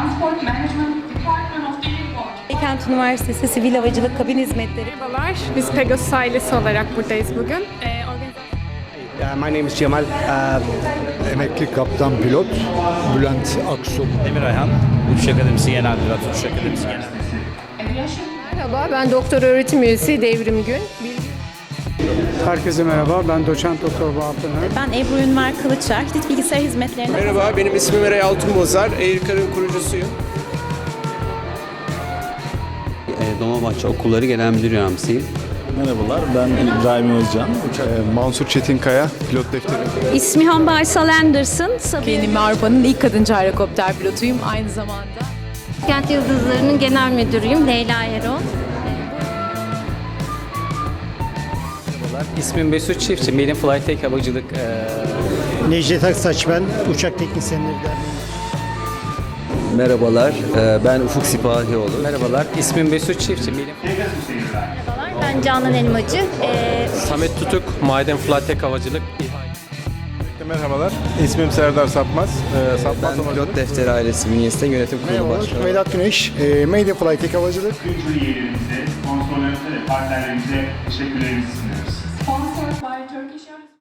Transport Management Department of the airport. Kent Üniversitesi Sivil Havacılık Kabin Hizmetleri Merhabalar, biz Pegasus ailesi olarak buradayız bugün. Ee, Uh, my name is Cemal. Uh, Emekli kaptan pilot Bülent Aksu. Demir Ayhan, Uçuş Akademisi Genel Müdürü, Uçuş Akademisi Genel Merhaba, ben doktor öğretim üyesi Devrim Gün. Herkese merhaba. Ben doçent doktor Öner. Ben Ebru Ünver Kılıçer, Hitit Bilgisayar Hizmetleri'nde Merhaba, benim ismim Eray Altunbozar. Aircar'ın kurucusuyum. E, Dolmabahçe Okulları Genel Müdür Yardımcısıyım. Merhabalar ben İbrahim Özcan. Mansur Çetinkaya pilot defteri. İsmihan Baysal Anderson, Benim Avrupa'nın ilk kadın helikopter pilotuyum aynı zamanda. Kent Yıldızları'nın genel müdürüyüm Leyla Erol. İsmim Mesut Çiftçi, Melin Flytek Havacılık. e, Necdet Aksaç ben. Uçak Teknisyenleri Derneği. Merhabalar, e, ben Ufuk Sipahioğlu. Merhabalar, ismim Mesut Çiftçi, Melin Merhabalar, ben Canan Elmacı. Ee, Samet Tutuk, Maden Flytek Havacılık. Merhabalar. İsmim Serdar Sapmaz. Ee, Sapmaz Ben Pilot Defteri ailesi bünyesinde yönetim kurulu başkanı. Vedat Güneş. E, Mayday Flight Havacılık. Kültür üyelerimize, sponsorlarımıza ve partnerlerimize teşekkürlerimizi sunuyoruz. Sponsored by Turkish Airlines.